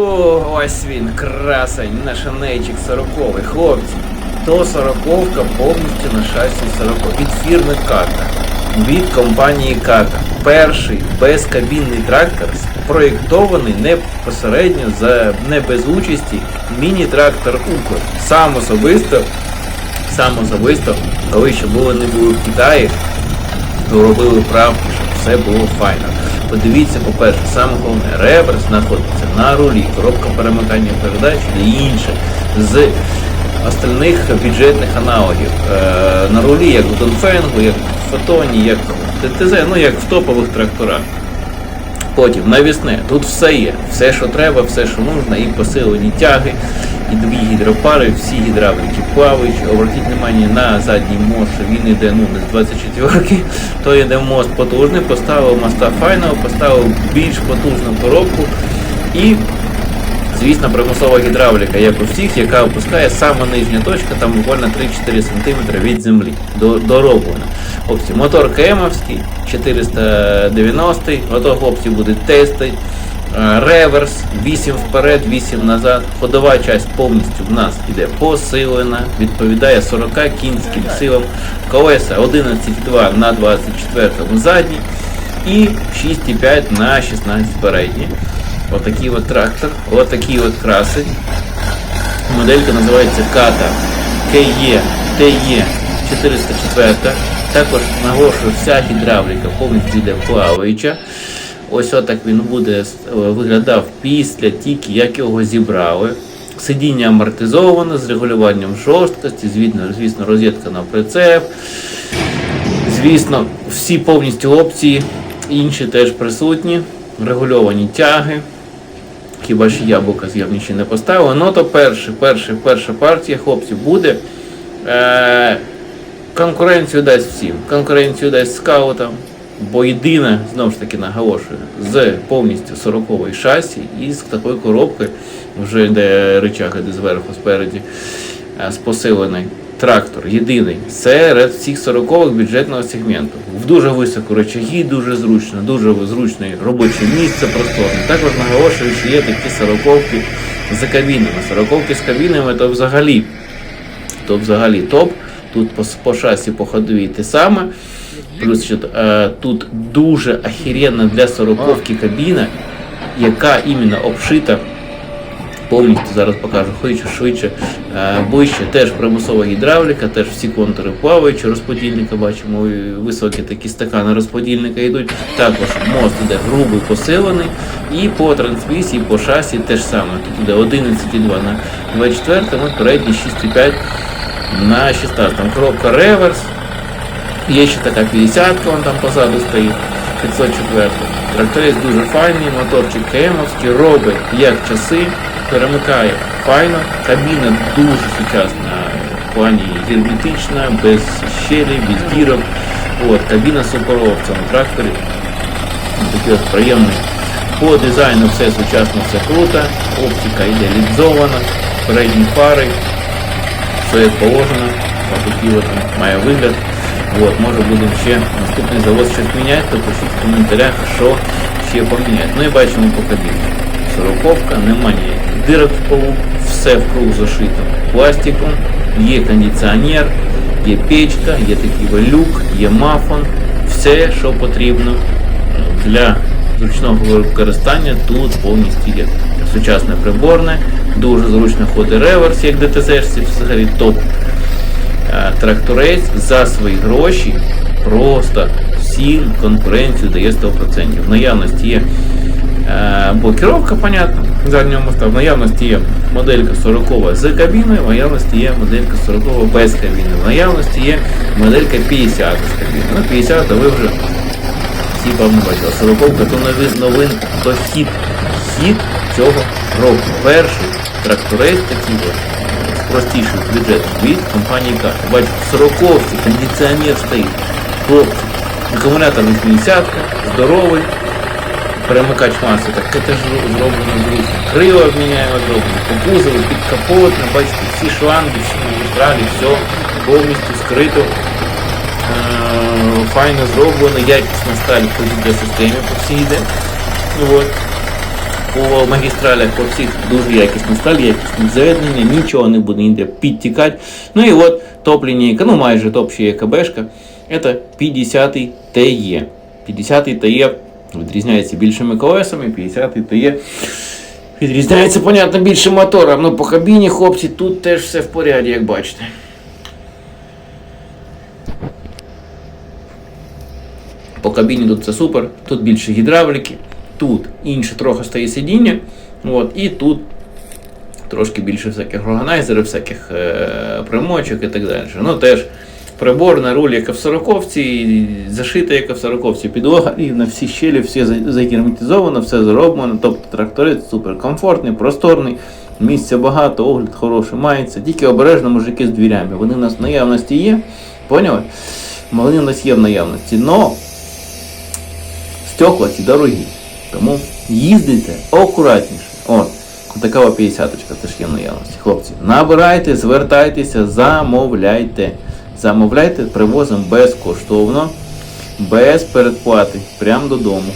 О, ось він, красень, наш анейчик 40 хлопці. То 40 повністю на шасі 40 від фірми Ката, від компанії Ката. Перший безкабінний трактор спроєктований не посередньо за не без участі міні-трактор Укр. Сам особисто, сам особисто, коли ще було не було в Китаї, то робили правки, щоб все було файно. Подивіться, по-перше, саме головне, реверс знаходиться на рулі, коробка перемикання передач і інше з остальних бюджетних аналогів. Е, на рулі, як в Донфенгу, як в Фотоні, як в ТТЗ, ну як в топових тракторах. Потім навісне, тут все є, все, що треба, все, що нужно, і посилені тяги, і дві гідропари, всі гідравліки плавають. Обратіть внимание на задній мост, він йде ну, з 24-ки, то йде мост потужний, поставив моста файного, поставив більш потужну коробку і Звісно, примусова гідравліка, як у всіх, яка опускає саме нижня точка, там буквально 3-4 см від землі. До- Дороблена. Хлопці, мотор КМовський, 490 ото хлопці будуть тести. Е, Реверс, 8 вперед, 8 назад. Ходова часть повністю в нас іде посилена, відповідає 40 кінським силам. Колеса 11,2 на 24 задні і 6,5 на 16 передні. Отакий от трактор, отакий от красень. Моделька називається Ката KE TE 404. Також наголошую, вся гідравліка повністю йде плаваюча. Ось отак він буде е, виглядав після тільки як його зібрали. Сидіння амортизоване з регулюванням жорсткості, звісно, звісно, розетка на прицеп. Звісно, всі повністю опції, інші теж присутні, регульовані тяги. Хіба що яблука ще не поставили. Ну то перше, перше, перша партія хлопців буде. Е, конкуренцію дасть всім. Конкуренцію дасть скаутам. Бо єдине, знову ж таки наголошую, з повністю 40 шасі і з такою коробкою, вже йде рычаг іде зверху, спереді, е, з посилений трактор. Єдиний серед всіх 40 бюджетного сегменту. В дуже високо рычаги, дуже зручно, дуже зручне робоче місце просторне. Також наголошую, що є такі 40 з кабінами. 40 з кабінами то взагалі то взагалі топ. Тут по, по шасі по ходовій те саме. Плюс що, е, тут дуже охеренна для сороковки кабіна, яка іменно обшита. Повністю зараз покажу швидше, швидше, ближче. Теж примусова гідравліка, теж всі контури плаваючі, розподільника бачимо, високі такі стакани розподільника йдуть. Також мост іде грубий посилений. І по трансмісії, по шасі теж саме. Тут іде 11,2 на 24, ну, передній 6,5 на 16. Коробка реверс. Є ще така 50-ка, вон там позаду стоїть, 504. Тракторець дуже файний, моторчик КМовський, робить як часи, перемикає файно, кабіна дуже сучасна в плані герметична, без щелі, без дірок. От, кабіна суперова в цьому тракторі. Такий от приємний. По дизайну все сучасно, все круто, оптика йде лінзована, передні фари, все положено, ось такий от він має вигляд. От, може будемо ще наступний завод щось міняти, то пишіть в коментарях, що ще поміняти. Ну і бачимо по кабіні. Сороковка, немає ніяких дирок в полу, все вкруг зашито пластиком, є кондиціонер, є печка, є такий люк, є мафон, все, що потрібно для зручного використання тут повністю є. Сучасне приборне, дуже зручно ходить реверс, як ДТЗ, взагалі топ. Е, Тракторець за свої гроші просто всім конкуренцію дає 100%. В наявності є е, блокировка, понятно, заднього моста, в наявності є моделька 40 з кабіною, в наявності є моделька 40 без кабіни, в наявності є моделька 50 з кабіною. Ну, 50 ви вже всі певно бачили. 40 то новин, новин, то хід, хід цього року. Перший тракторець такий простіших бюджетів від компанії Кар. Бачите, 40 кондиціонер стоїть. Хлопці, акумулятор 80 здоровий, перемикач маси, так це ж зроблено зручно. Крила обміняємо зроблено, по кузову, під капот, бачите, всі шланги, всі магістралі, все повністю скрито. Е, Файно зроблено, якісна сталь по системі по всій йде. От. По магістралях, по всіх дуже якісна сталь, якісне з'єднання, нічого не буде ніде підтікати. Ну і от топ-лінійка, ну майже топ ще є КБшка, це 50 TE. 50 TE відрізняється більшими колесами, 50 TE відрізняється, понятно, більшим мотором. Ну по кабіні, хлопці, тут теж все в поряді, як бачите. По кабіні тут це супер, тут більше гідравліки, тут інше трохи стає сидіння, от, і тут трошки більше всяких органайзерів, всяких е, примочок і так далі. Ну теж приборна руль, як і в 40-ці, зашита, як і в 40-ці, підлога рівна, всі щелі, все загерметизовано, все зроблено. Тобто тракторець супер комфортний, просторний, місця багато, огляд хороший мається. Тільки обережно мужики з двірями. Вони в нас в наявності є. Поняли? Вони в нас є в наявності. Но стекла ці дорогі. Тому їздите акуратніше. От, така 50-ка теж є наявності. Хлопці, набирайте, звертайтеся, замовляйте. Замовляйте, привозимо безкоштовно, без передплати, прямо додому.